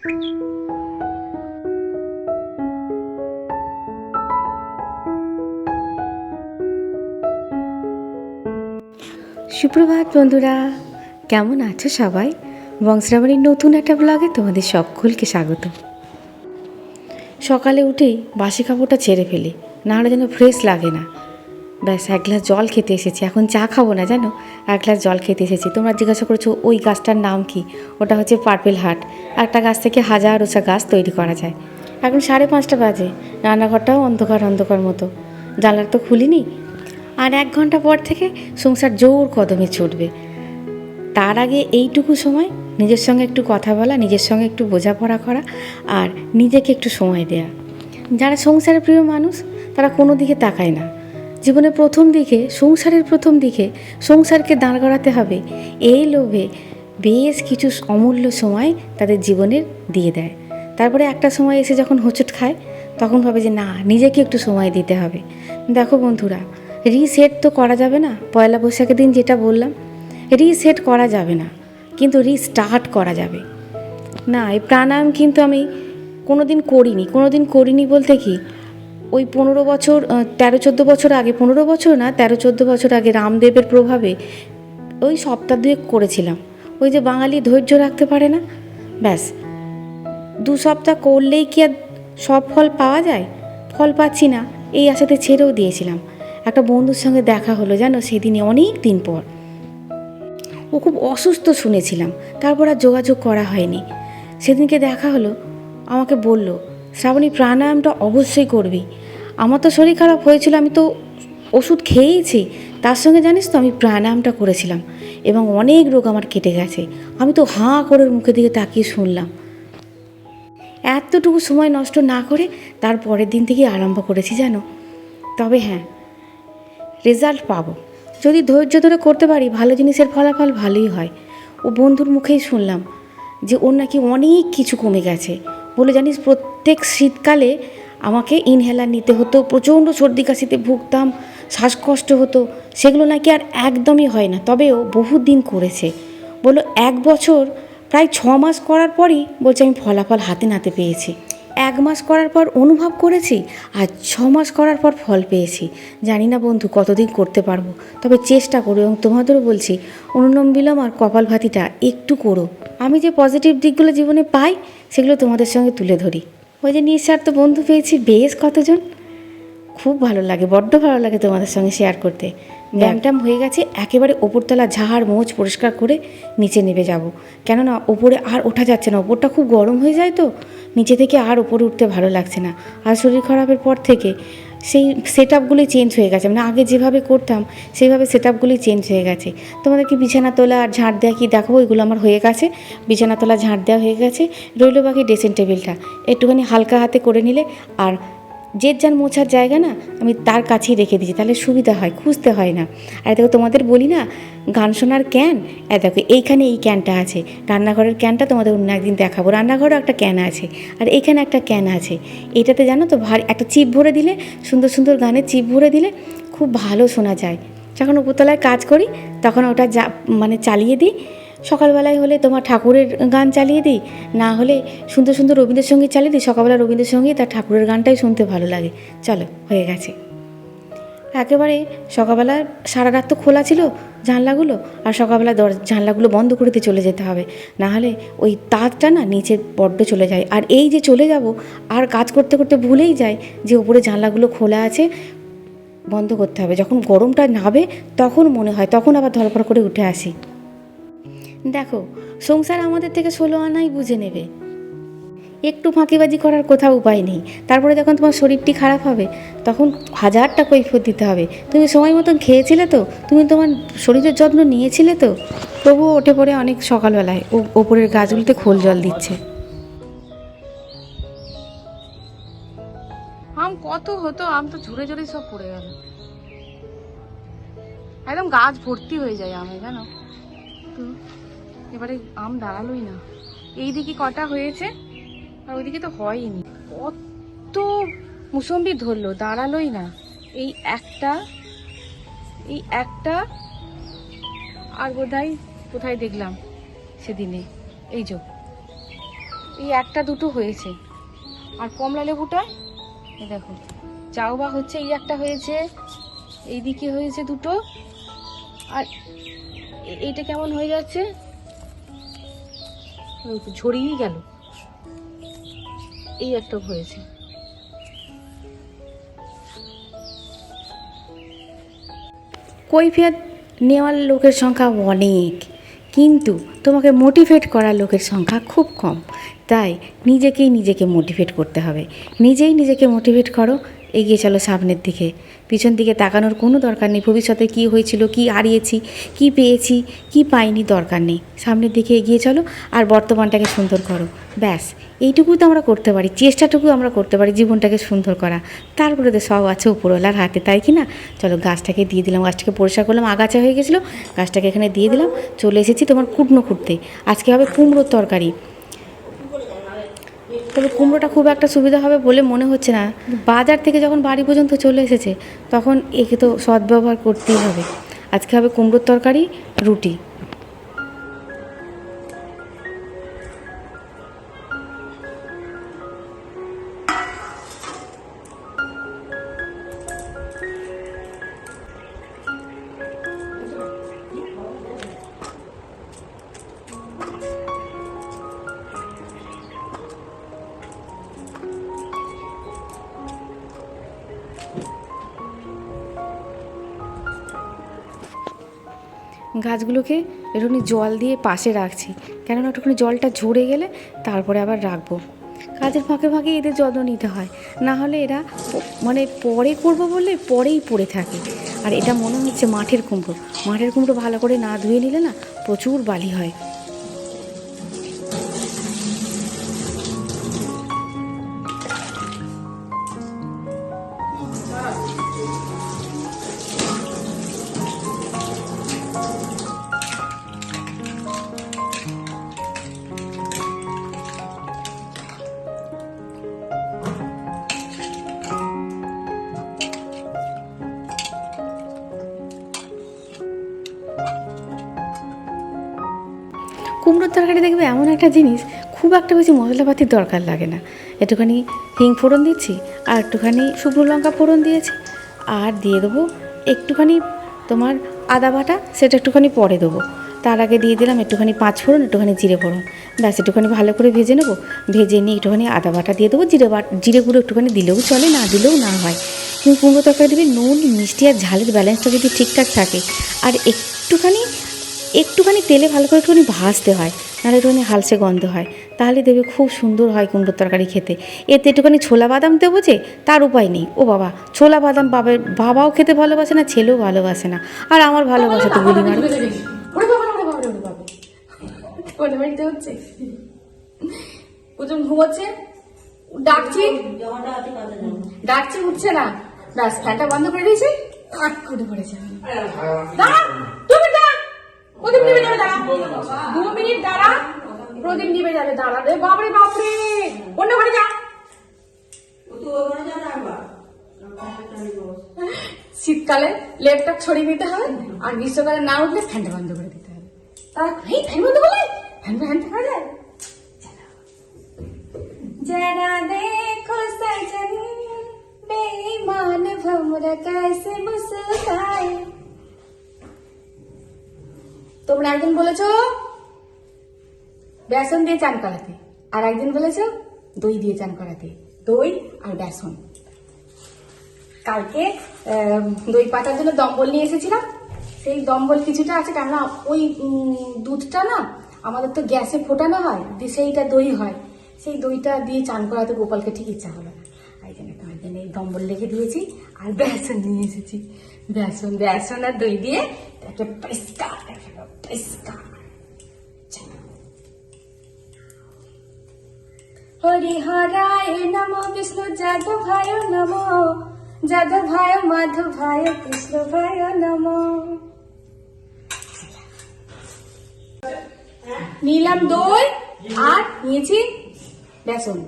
সুপ্রভাত বন্ধুরা, কেমন আছো সবাই? বংশরাবাড়ির নতুন একটা ব্লগে তোমাদের সকলকে স্বাগত। সকালে উঠেই বাসি কাপড়টা ছেড়ে ফেলি না হলে যেন ফ্রেশ লাগে না। ব্যাস, এক গ্লাস জল খেতে এসেছি। এখন চা খাব না, জানো? এক গ্লাস জল খেতে এসেছি। তোমরা জিজ্ঞাসা করেছ, ওই গাছটার নাম কি? ওটা হচ্ছে পার্পেল হাট। একটা গাছ থেকে হাজার ওষা গাছ তৈরি করা যায়। এখন সাড়ে পাঁচটা বাজে। রান্নাঘরটাও অন্ধকার অন্ধকার মতো। জানলার তো খুলিনি। আর এক ঘণ্টা পর থেকে সংসার জোর কদমে ছুটবে। তার আগে এইটুকু সময় নিজের সঙ্গে একটু কথা বলা, নিজের সঙ্গে একটু বোঝাপড়া করা আর নিজেকে একটু সময় দেয়া। যারা সংসারের প্রিয় মানুষ, তারা কোনো দিকে তাকায় না। জীবনের প্রথম দিকে, সংসারের প্রথম দিকে, সংসারকে দাঁড় করাতে হবে। এই লোভে বেশ কিছু অমূল্য সময় তাদের জীবনের দিয়ে দেয়। তারপরে একটা সময় এসে যখন হোঁচট খায়, তখন ভাবে যে, না, নিজেকে একটু সময় দিতে হবে। দেখো বন্ধুরা রিসেট তো করা যাবে না। পয়লা বৈশাখের দিন যেটা বললাম রিসেট করা যাবে না। কিন্তু রিস্টার্ট করা যাবে। না, এই প্রাণায়াম কিন্তু আমি কোনো দিন করিনি। কোনো দিন করিনি বলতে কি ওই পনেরো বছর তেরো চোদ্দ বছর আগে, পনেরো বছর না, তেরো চোদ্দ বছর আগে রামদেবের প্রভাবে ওই সপ্তাহ দুয়েক করেছিলাম। ওই যে বাঙালি ধৈর্য রাখতে পারে না? ব্যাস। দু সপ্তাহ করলেই কি আর সব ফল পাওয়া যায়? ফল পাচ্ছি না, এই আশাতে ছেড়েও দিয়েছিলাম। একটা বন্ধুর সঙ্গে দেখা হলো, জানো? সেদিনে অনেক দিন পর। ও খুব অসুস্থ শুনেছিলাম। তারপর আর যোগাযোগ করা হয়নি। সেদিনকে দেখা হলো, আমাকে বলল শ্রাবণী প্রাণায়ামটা অবশ্যই করবি। আমার তো শরীর খারাপ হয়েছিল, আমি তো ওষুধ খেয়েইছি। তার সঙ্গে জানিস তো, আমি প্রাণায়ামটা করেছিলাম এবং অনেক রোগ আমার কেটে গেছে। আমি তো হাঁ করে মুখের দিকে তাকিয়ে শুনলাম। এতটুকু সময় নষ্ট না করে তার পরের দিন থেকে আরম্ভ করেছি, জানো? তবে হ্যাঁ রেজাল্ট পাবো। যদি ধৈর্য ধরে করতে পারি, ভালো জিনিসের ফলাফল ভালোই হয়। ও বন্ধুর মুখেই শুনলাম যে ওর নাকি অনেক কিছু কমে গেছে। বলে জানিস, প্রত্যেক শীতকালে আমাকে ইনহেলার নিতে হতো। প্রচণ্ড সর্দি কাশিতে ভুগতাম, শ্বাসকষ্ট হতো। সেগুলো নাকি আর একদমই হয় না, তবেও বহুদিন করেছে। বলল, এক বছর, প্রায় ছ মাস করার পরই বলছে, আমি ফলাফল হাতে নাতে পেয়েছি। এক মাস করার পর অনুভব করেছি আর ছ মাস করার পর ফল পেয়েছি। জানি না বন্ধু কতদিন করতে পারব, তবে চেষ্টা করো এবং তোমাদেরও বলছি অনুলোম বিলোম আর কপাল ভাতিটা একটু করো। আমি যে পজিটিভ দিকগুলো জীবনে পাই, সেগুলো তোমাদের সঙ্গে তুলে ধরি। ওই যে নিঃস্বার্থ বন্ধু পেয়েছি বেশ কতজন। খুব ভালো লাগে, বড্ড ভালো লাগে তোমাদের সঙ্গে শেয়ার করতে। ব্যায়ামটাম হয়ে গেছে, একেবারে ওপরতলা ঝাড় মোচ পরিষ্কার করে নিচে নেমে যাব। কেননা ওপরে আর ওঠা যাচ্ছে না, ওপরটা খুব গরম হয়ে যায় তো, নিচে থেকে আর ওপরে উঠতে ভালো লাগছে না। আর শরীর খারাপের পর থেকে সেই সেট আপগুলি চেঞ্জ হয়ে গেছে মানে আগে যেভাবে করতাম, সেইভাবে সেট আপগুলি চেঞ্জ হয়ে গেছে। তোমাদেরকে বিছানা তোলা আর ঝাঁট দেওয়া কি দেখাবো? এগুলো আমার হয়ে গেছে বিছানা তোলা ঝাঁট দেওয়া হয়ে গেছে, রইল বাকি ড্রেসিং টেবিলটা একটুখানি হালকা হাতে করে নিলে আর যে যার মোছার জায়গা না, আমি তার কাছেই রেখে দিয়েছি। তাহলে সুবিধা হয়, খুঁজতে হয় না। আর দেখো, তোমাদের বলি না, গান শোনার ক্যান? এ দেখো, এইখানে এই ক্যানটা আছে। রান্নাঘরের ক্যানটা তোমাদের অন্য একদিন দেখাবো। রান্নাঘরেও একটা ক্যান আছে, আর এইখানে একটা ক্যান আছে। এটাতে জানো তো, ভারী, একটা চিপ ভরে দিলে, সুন্দর সুন্দর গানের চিপ ভরে দিলে খুব ভালো শোনা যায়। যখন উপরতলায় কাজ করি, তখন ওটা যা মানে চালিয়ে দিই সকালবেলায় হলে তোমার ঠাকুরের গান চালিয়ে দিই, না হলে সুন্দর সুন্দর রবীন্দ্রসঙ্গীত চালিয়ে দিই, সকালবেলা রবীন্দ্রসঙ্গীত আর ঠাকুরের গানটাই শুনতে ভালো লাগে। চলো, হয়ে গেছে। একেবারে সকালবেলা সারা রাত তো খোলা ছিল জানলাগুলো, আর সকালবেলা দর, জানলাগুলো বন্ধ করে দিয়ে চলে যেতে হবে। না হলে ওই তারটা না নিচে বড্ড চলে যায়। আর এই যে চলে যাব, আর কাজ করতে করতে ভুলেই যায় যে উপরে জানলাগুলো খোলা আছে, বন্ধ করতে হবে। যখন গরমটা নাবে তখন মনে হয়, তখন আবার ধরপড় করে উঠে আসি। দেখো, সংসার আমাদের থেকে ষোলো আনাই বুঝে নেবে। একটু ফাঁকিবাজি করার কোথাও উপায় নেই। তারপরে যখন তোমার শরীরটি খারাপ হবে, তখন হাজারটা কৈফত দিতে হবে। তুমি সময় মতন খেয়েছিলে তো? তুমি তোমার শরীরের যত্ন নিয়েছিলে তো? তবুও ওঠে পড়ে অনেক সকালবেলায় ও ওপরের গাছগুলিতে খোল জল দিচ্ছে। আম কত হতো? আম তো ঝুড়ে ঝুড়ে সব পড়ে গেল। একদম গাছ ভর্তি হয়ে যায় আমে জানো? এবারে আম দাঁড়ালোই না। এই দিকে কটা হয়েছে, আর ওইদিকে তো হয়নি। কত মুসম্বি ধরলো, দাঁড়ালোই না। এই একটা এই একটা, আর বোধহয় কোথায় দেখলাম সেদিনে। এই যে, এই একটা দুটো হয়েছে। আর কমলা লেবুটা, এই দেখো চাও বা হচ্ছে এই একটা হয়েছে, এইদিকে হয়েছে দুটো, আর এ- এইটা কেমন হয়ে যাচ্ছে? ঝরিয়েই গেল। এই একটা হয়েছে। কৈফিয়ত নেওয়ার লোকের সংখ্যা অনেক, কিন্তু তোমাকে মোটিভেট করার লোকের সংখ্যা খুব কম। তাই নিজেকেই নিজেকে মোটিভেট করতে হবে। নিজেই নিজেকে মোটিভেট করো এগিয়ে চলো সামনের দিকে। পিছন দিকে তাকানোর কোনো দরকার নেই। ভবিষ্যতে কী হয়েছিল, কী হারিয়েছি, কী পেয়েছি, কী পাইনি দরকার নেই। সামনের দিকে এগিয়ে চলো আর বর্তমানটাকে সুন্দর করো। ব্যাস এইটুকু তো আমরা করতে পারি, চেষ্টাটুকু আমরা করতে পারি জীবনটাকে সুন্দর করা। তারপরে তো সব আছে উপরওয়ালার হাতে, তাই কি না? চলো গাছটাকে দিয়ে দিলাম, গাছটাকে পরিষ্কার করলাম, আগাছা হয়ে গেছিল, গাছটাকে এখানে দিয়ে দিলাম। চলে এসেছি তোমার কুটনো খুঁড়তে। আজকে হবে কুমড়োর তরকারি। তবে কুমড়োটা খুব একটা সুবিধা হবে বলে মনে হচ্ছে না। বাজার থেকে যখন বাড়ি পর্যন্ত চলে এসেছে, তখন একে তো সদ্ব্যবহার করতেই হবে। আজকে হবে কুমড়োর তরকারি, রুটি। গাছগুলোকে একটুখানি জল দিয়ে পাশে রাখছি। কেননা একটুখানি জলটা ঝরে গেলে তারপরে আবার রাখব। কাজের ফাঁকে ফাঁকে এদের যত্ন নিতে হয়। না হলে এরা মানে পরে করব বললে পরেই পড়ে থাকে। আর এটা মনে হচ্ছে মাঠের কুমড়ো। মাঠের কুমড়ো ভালো করে না ধুয়ে নিলে না প্রচুর বালি হয়। জিনিস খুব একটা বেশি মশলাপাতির দরকার লাগে না। একটুখানি হিং ফোড়ন দিচ্ছি, আর একটুখানি শুকনো লঙ্কা ফোড়ন দিয়েছি, আর দিয়ে দেবো একটুখানি তোমার আদা বাটা, সেটা একটুখানি পরে দেবো। তার আগে দিয়ে দিলাম একটুখানি পাঁচ ফোড়ন, একটুখানি জিরে ফোড়ন। ব্যাস, একটুখানি ভালো করে ভেজে নেব। ভেজে নিয়ে একটুখানি আদা বাটা দিয়ে দেবো, জিরে বাট, জিরে গুঁড়ো একটুখানি দিলেও চলে, না দিলেও না হয়। কিন্তু কুমড়ো তরকারি দেবে, নুন, মিষ্টি আর ঝালের ব্যালেন্সটা যদি ঠিকঠাক থাকে। আর একটুখানি একটুখানি তেলে ভালো করে একটুখানি ভাজতে হয়। নাহলে একটুখানি হালসে গন্ধ হয়। তাহলে দেবে খুব সুন্দর হয় কুমড়োর তরকারি খেতে। এতে একটুখানি ছোলা বাদাম দেবো যে, তার উপায় নেই। ও বাবা, ছোলা বাদাম বাবার বাবাও খেতে ভালোবাসে না, ছেলেও ভালোবাসে না। আর আমার ভালোবাসা তো গুলি মারো। ডাকছি ডাকছি, উঠছে না। ব্যাস, ফ্যানটা বন্ধ করে দিয়েছে করে পড়েছে। প্রদীপ নিবে যাবে দাঁড়া দু মিনিট দাঁড়া প্রদীপ নিবে যাবে দাঁড়া রে বাপরে বাপরে অন্য ঘরে যা শীতকালে লেপটপ ছড়িয়ে দিতে হবে আর গ্রীষ্মকালে না উঠলে ফ্যানটা বন্ধ করে দিতে হবে তারা এই ফ্যান বন্ধ করলে ফ্যান ফ্যান থাকা যায় जरा देखो सजन बेईमान भमरा कैसे मुस्काए তোমরা একদিন বলেছ বেসন দিয়ে চান করাতে, আর একদিন বলেছ দই দিয়ে চান করাতে, দই আর বেসন। কালকে দই পাতার জন্য দম্বল নিয়ে এসেছিলাম। সেই দম্বল কিছুটা আছে, কেননা ওই দুধটা না আমাদের তো গ্যাসে ফোটানো হয় দিয়ে সেইটা দই হয়। সেই দইটা দিয়ে চান করাতে গোপালকে ঠিক ইচ্ছা হলো না। এই জন্য তোমার জন্য এই দম্বল রেখে দিয়েছি, আর বেসন নিয়ে এসেছি। বেসন বেসন আর দই দিয়ে একটা পরিষ্কার দেখাবো পরিষ্কার চলো। হরিহরায় নম বিষ্ণু যাদবায় নম। যাদবায় মাধবায় কৃষ্ণভায় নম। নিলাম দই আর নিয়েছি বেসন।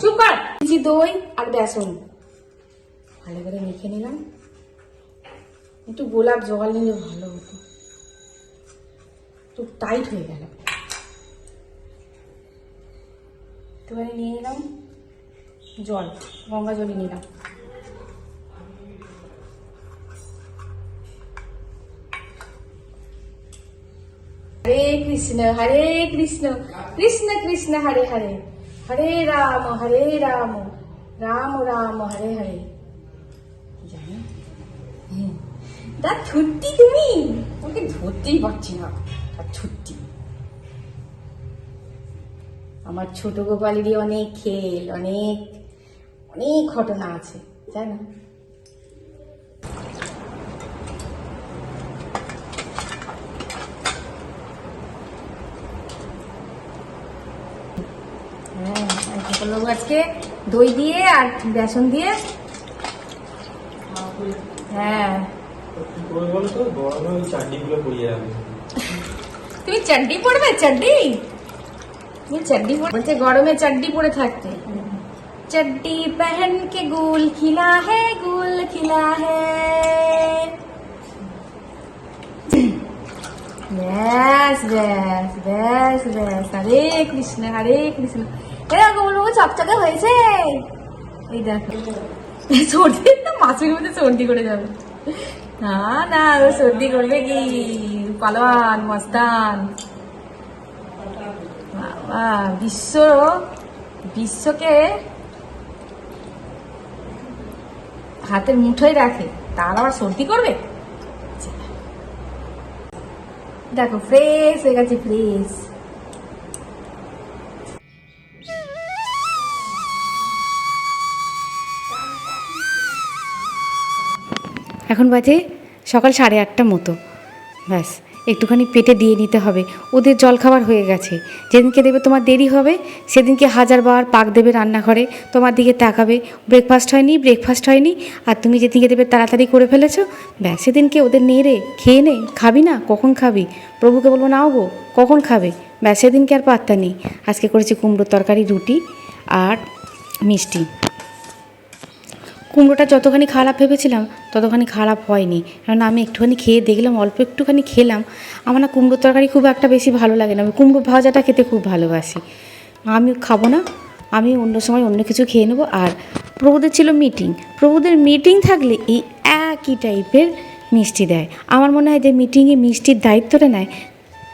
চুপ কর। নিয়েছি দই আর বেসন। ভালো করে মেখে নিলাম। একটু গোলাপ জল নিলে ভালো হতো। একটু টাইট হয়ে গেল। একটুখানি নিয়ে নিলাম জল, গঙ্গা জলই নিলাম। হরে কৃষ্ণ হরে কৃষ্ণ কৃষ্ণ কৃষ্ণ, হরে হরে। হরে রাম হরে রাম। রাম রাম, হরে হরে। দা ছুটি তুমি? ওকে ধরতেই পারছি না আর ছুটি আমার ছোট গোপালেরই অনেক খেল অনেক অনেক ঘটনা আছে তাই না? হ্যাঁ আজকে দই দিয়ে আর বেসন দিয়ে? হ্যাঁ। কি করে বলো তো গরমে ওই চাটনিগুলো পড়িয়ে যাবে তুমি চাড্ডি পরবে চাড্ডি তুমি চাড্ডি পর- বলছে গরমে চাড্ডি পরে থাকতে चड्डी पहन के गुल खिला है गुल खिला है ব্যাস ব্যাস ব্যাস ব্যাস হরে কৃষ্ণ হরে কৃষ্ণ এরকম বলবো চকচকে হয়েছে এই দেখো সর্দি তো মাছের মধ্যে সর্দি করে যাবে না না ও সর্দি করবে কি পালোয়ান মস্তান বাবা বিশ্ব বিশ্বকে হাতের মুঠোয় রাখে তার আবার সর্দি করবে দেখো ফ্রেশ হয়ে গেছে ফ্রেশ এখন বাজে সকাল সাড়ে আটটা মতো। ব্যাস, একটুখানি পেটে দিয়ে নিতে হবে। ওদের জলখাবার হয়ে গেছে। যেদিনকে দেবে তোমার দেরি হবে, সেদিনকে হাজার বার পাক দেবে রান্নাঘরে। তোমার দিকে তাকাবে। ব্রেকফাস্ট হয়নি ব্রেকফাস্ট হয়নি। আর তুমি যেদিনকে দেবে তাড়াতাড়ি করে ফেলেছো, ব্যাস, সেদিনকে ওদের নিয়ে রে, খেয়ে নে। খাবি না? কখন খাবি? প্রভুকে বলব, নাও গো, কখন খাবে? ব্যাস, সেদিনকে আর পাত্তা নেই। আজকে করেছি কুমড়োর তরকারি, রুটি আর মিষ্টি। কুমড়োটা যতখানি খারাপ ভেবেছিলাম, ততখানি খারাপ হয়নি। কারণ আমি একটুখানি খেয়ে দেখলাম, অল্প একটুখানি খেলাম। আমার না কুমড়োর তরকারি খুব একটা বেশি ভালো লাগে না। আমি কুমড়ো ভাজাটা খেতে খুব ভালোবাসি। আমি খাব না, আমি অন্য সময় অন্য কিছু খেয়ে নেব। আর প্রভুদের ছিল মিটিং প্রভুদের মিটিং থাকলে এই একই টাইপের মিষ্টি দেয়। আমার মনে হয় যে মিটিংয়ে মিষ্টির দায়িত্বটা নেয়।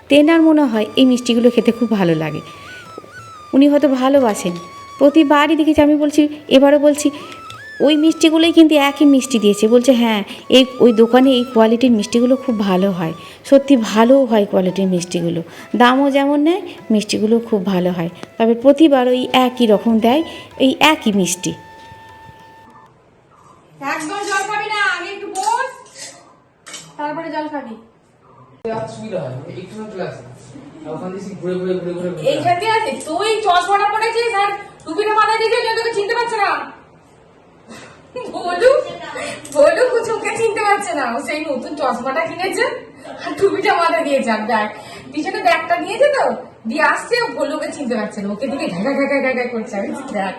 তেনার মনে হয় এই মিষ্টিগুলো খেতে খুব ভালো লাগে। উনি হয়তো ভালোবাসেন। প্রতিবারই দেখেছি, আমি বলছি, এবারও বলছি ওই মিষ্টিগুলোই কিন্তু একই মিষ্টি দিয়েছে। বলছে হ্যাঁ এই ওই দোকানে এই কোয়ালিটির মিষ্টিগুলো খুব ভালো হয়। সত্যি ভালোও হয় কোয়ালিটির মিষ্টিগুলো। দামও যেমন নেয় মিষ্টিগুলো খুব ভালো হয়। তবে প্রতিবার ওই একই রকম দেয় এই একই মিষ্টি। একদম জল খাবি না আমি একটু বস তারপরে জল খাবি। হয় এইখান আছে? তুই চশমাটা পড়েছিস আর টুপিটা মাথায় দিয়েছিস তোকে চিনতে পারছে না? বলু বলু কুচুকে চিনতে পারছে না। ও সেই নতুন চশমাটা কিনেছে। আর টুপিটা মাথায় দিয়েছে আর ব্যাগ পিছনে ব্যাগটা নিয়েছে তো? দিয়ে আসছে, ও ভলুকে চিনতে পারছে না। ওকে দিকে ঘাঘা ঘাঘা ঘাঘা করছে। আমি দেখ,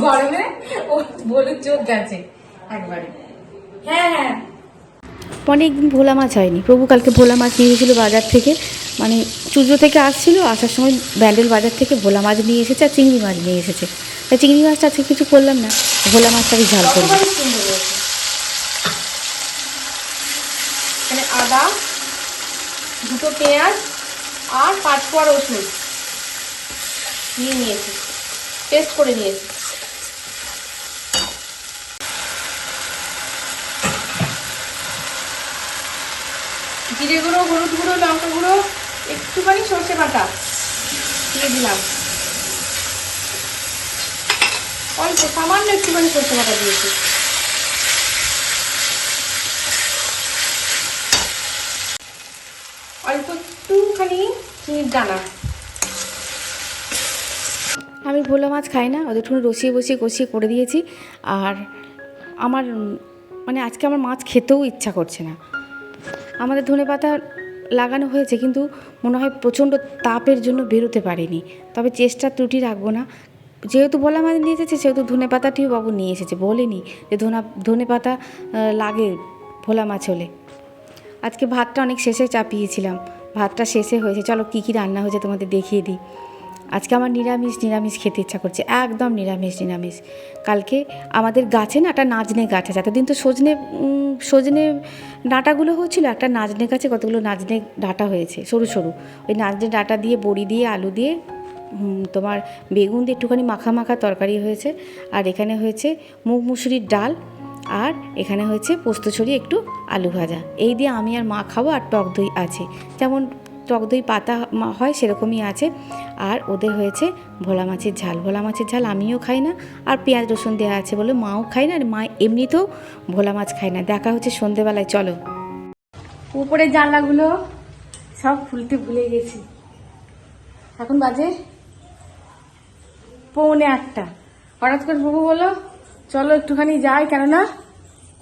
গরমে ও বলুর চোখ গেছে একবারে। হ্যাঁ হ্যাঁ। অনেক দিন ভোলা মাছ হয়নি। প্রভু কালকে ভোলা মাছ নিয়ে এসেছিল বাজার থেকে। মানে চুজো থেকে আসছিল, আসার সময় ব্যান্ডেল বাজার থেকে ভোলা মাছ নিয়ে এসেছে আর চিংড়ি মাছ নিয়ে এসেছে। তাই চিংড়ি মাছটা আজকে কিছু করলাম না। ভোলা মাছটাকে ঝাল করব। এখানে আদা, দুটো পেঁয়াজ আর পাঁচ কোয়া রসুন নিয়ে নিয়েছি। পেস্ট করে নিয়েছি। জিরে গুঁড়ো, হলুদ গুঁড়ো, লঙ্কা গুঁড়ো, একটুখানি সর্ষে বাটা দিয়ে দিলাম। অল্প সামান্য একটুখানি সর্ষে বাটা দিয়েছি। অল্প একটুখানি চিনির দানা। আমি ভোলা মাছ খাই না, ওদের একটু রসিয়ে বসিয়ে কষিয়ে করে দিয়েছি। আর আমার মানে আজকে আমার মাছ খেতেও ইচ্ছা করছে না। আমাদের ধনে পাতা লাগানো হয়েছে, কিন্তু মনে হয় প্রচণ্ড তাপের জন্য বেরোতে পারিনি। তবে চেষ্টা ত্রুটি রাখব না যেহেতু ভোলা মাছ নিয়ে এসেছে, সেহেতু ধনে পাতাটিও বাবু নিয়ে এসেছে, বলেনি যে ধনা, ধনে পাতা লাগে ভোলা মাছ হলে। আজকে ভাতটা অনেক শেষে চাপিয়েছিলাম, ভাতটা শেষে হয়েছে। চলো কী কী রান্না হয়েছে তোমাদের দেখিয়ে দিই। আজকে আমার নিরামিষ নিরামিষ খেতে ইচ্ছা করছে, একদম নিরামিষ নিরামিষ। কালকে আমাদের গাছে না একটা নাজনে গাছ আছে, এতদিন তো সজনে সজনে ডাঁটাগুলো হচ্ছিল একটা নাজনে গাছে কতগুলো নাজনে ডাঁটা হয়েছে, সরু সরু। ওই নাজনে ডাঁটা দিয়ে, বড়ি দিয়ে, আলু দিয়ে তোমার বেগুন দিয়ে একটুখানি মাখা মাখা তরকারি হয়েছে। আর এখানে হয়েছে মুগ মুসুরির ডাল আর এখানে হয়েছে পোস্ত ছড়িয়ে একটু আলু ভাজা। এই দিয়ে আমি আর মা খাব আর টক দই আছে। যেমন টক দই পাতা হয় সেরকমই আছে। আর ওদের হয়েছে ভোলা মাছের ঝাল। ভোলা মাছের ঝাল আমিও খাই না। আর পেঁয়াজ রসুন দেওয়া আছে বলে মাও খায় না। আর মা এমনিতেও ভোলা মাছ খায় না। দেখা হচ্ছে সন্ধেবেলায়। চলো। উপরে জানলাগুলো সব খুলতে ভুলে গেছি। এখন বাজে পৌনে আটটা। হঠাৎ করে বাবু বলো চলো একটুখানি যাই, কেননা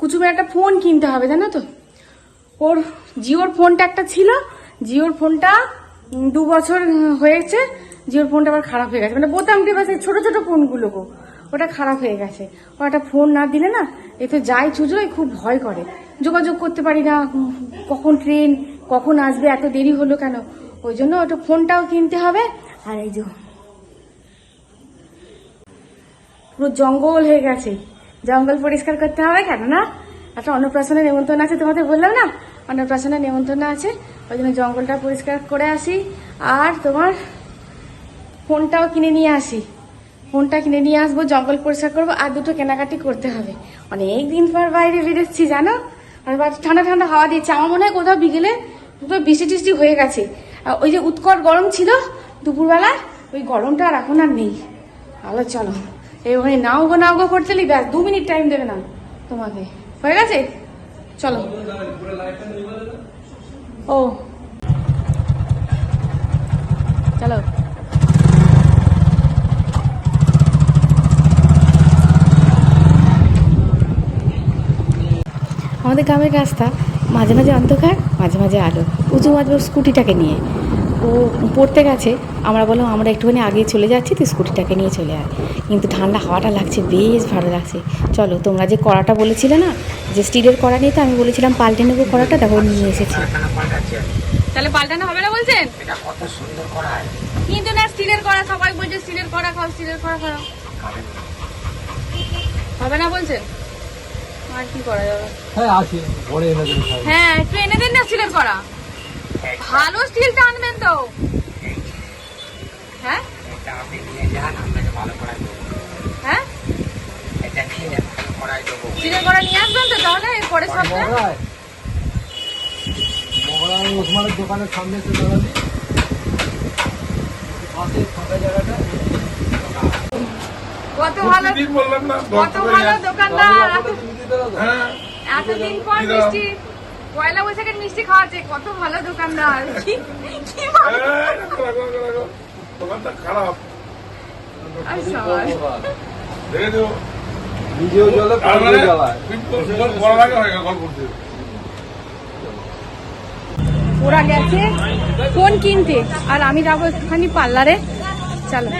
কুচুমের একটা ফোন কিনতে হবে, জানো তো? ওর জিওর ফোনটা একটা ছিল, জিওর ফোনটা দু বছর হয়েছে, জিওর ফোনটা আবার খারাপ হয়ে গেছে। মানে বোতাম টিপা সেই ছোট ছোট ফোনগুলো গো, ওটা খারাপ হয়ে গেছে। ও একটা ফোন না দিলে না, এ তো যাই চুজোই খুব ভয় করে। যোগাযোগ করতে পারি না কখন ট্রেন, কখন আসবে, এত দেরি হলো কেন? ওই জন্য ওটা ফোনটাও কিনতে হবে, আর এই যে পুরো জঙ্গল হয়ে গেছে। জঙ্গল পরিষ্কার করতে হবে কেন না? একটা অন্নপ্রাশনের নেমন্তন্ন আছে তোমাদের বললাম না? অন্নপ্রাশনের নেমন্তন্ন আছে, ওই জন্য জঙ্গলটা পরিষ্কার করে আসি। আর তোমার ফোনটাও কিনে নিয়ে আসি। ফোনটা কিনে নিয়ে আসব, জঙ্গল পরিষ্কার করব, আর দুটো কেনাকাটি করতে হবে। অনেক দিন পর বাইরে বেরোচ্ছি, জানো? আর ঠান্ডা ঠান্ডা হাওয়া দিচ্ছে। আমার মনে হয় কোথাও বিকেলে পুরো বৃষ্টি টিষ্টি হয়ে গেছে। আর ওই যে উৎকট গরম ছিল দুপুরবেলা ওই গরমটা আর এখন আর নেই। ভালো চলো। ওখানে নাও গো নাও গো করতে ব্যাস, দু মিনিট টাইম দেবে না তোমাকে। হয়ে গেছে? চলো। ও। চলো। আমাদের গ্রামের রাস্তা, মাঝে মাঝে অন্ধকার, মাঝে মাঝে আলো। উঁচু মাঝে স্কুটিটাকে নিয়ে। ও পড়তে গেছে। আমরা বললাম, আমরা একটুখানি আগে চলে যাচ্ছি, তুই স্কুটিটাকে নিয়ে চলে আয়। কিন্তু ঠান্ডা হাওয়াটা লাগছে বেশ ভালো লাগছে। চলো তোমরা যে কড়াটা বলেছিলে না যে স্টিলের কড়া নিতে আমি বলেছিলাম পাল্টে নেব কড়াটা দেখো নিয়ে এসেছি। তাহলে পাল্টানো হবে না বলছেন? কিন্তু না স্টিলের করা সবাই বলছে স্টিলের করা খাও স্টিলের করা খাও। হবে না বলছেন? আর কি করা যাবে? হ্যাঁ আছে পরে এনে হ্যাঁ একটু এনে দেন না স্টিলের করা ভালো স্টিলটা আনবেন তো। হ্যাঁ? হ্যাঁ স্টিলের করা নিয়ে আসবেন তো তাহলে পরে সপ্তাহে? মগরায় মগরায় ওসমানের দোকানের সামনে এসে দাঁড়াবি পাশে ফাঁকা জায়গাটা। কত ভালো কত ভালো দোকানদার। তুমি দিতে দাও হ্যাঁ। এতদিন পর মিষ্টি পয়লা বৈশাখের মিষ্টি খাওয়াচ্ছে কত ভালো দোকানদার। কি কি রাখো। দোকানটা খারাপ। নিজেও মানে করতে। ওরা গেছে ফোন কিনতে। আর আমি যাব একটুখানি পার্লারে। চলো।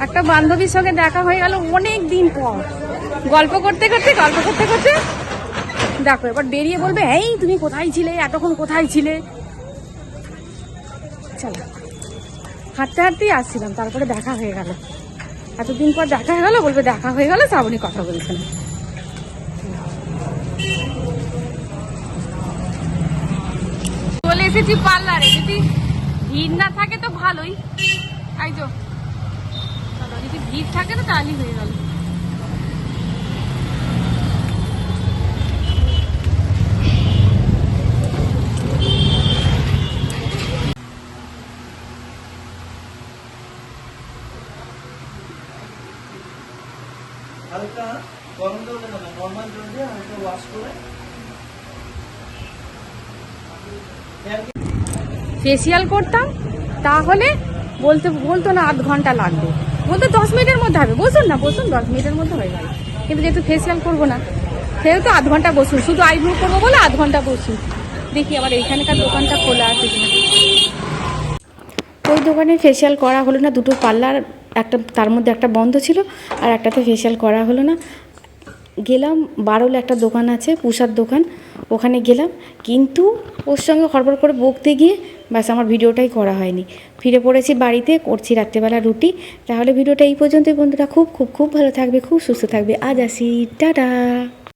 একটা বান্ধবীর সঙ্গে দেখা হয়ে গেল অনেক দিন পর। গল্প করতে করতে গল্প করতে করতে। দেখো এবার বেরিয়ে বলবে এই তুমি কোথায় ছিলে? এতক্ষণ কোথায় ছিলে? চলো। হাঁটতে হাঁটতেই আসছিলাম তারপরে দেখা হয়ে গেল। এতদিন পর দেখা হয়ে গেল বলবে দেখা হয়ে গেল শ্রাবণী কথা বলছেন চলে এসেছি পার্লারে যদি ভিড় না থাকে তো ভালোই। চলো, যদি ভিড় থাকে তো তাহলেই হয়ে গেল হালকা গরম জল দেবে না নর্মাল জল দিয়ে হালকা ওয়াশ করে ফেসিয়াল করতাম, তাহলে বলতে, বলতো না আধ ঘণ্টা লাগবে। বলতো দশ মিনিটের মধ্যে হবে। বসুন না, বসুন, দশ মিনিটের মধ্যে হয়ে যাবে কিন্তু যেহেতু ফেসিয়াল করব না, সেহেতু আধ ঘণ্টা বসুন। শুধু আইব্রো করব বলে আধ ঘণ্টা বসুন। দেখি আবার এইখানকার দোকানটা খোলা আছে কিনা। ওই দোকানে ফেসিয়াল করা হলো না, দুটো পার্লার একটা, তার মধ্যে একটা বন্ধ ছিল, আর একটাতে ফেসিয়াল করা হলো না। গেলাম, বারোল একটা দোকান আছে, পুষার দোকান, ওখানে গেলাম, কিন্তু ওর সঙ্গে হড়বড় করে বকতে গিয়ে ব্যাস আমার ভিডিওটাই করা হয়নি। ফিরে পড়েছি বাড়িতে, করছি রাত্রেবেলা রুটি। তাহলে ভিডিওটা এই পর্যন্তই, বন্ধুরা। খুব খুব খুব ভালো থাকবে, খুব সুস্থ থাকবে। আজ আসি, টাটা!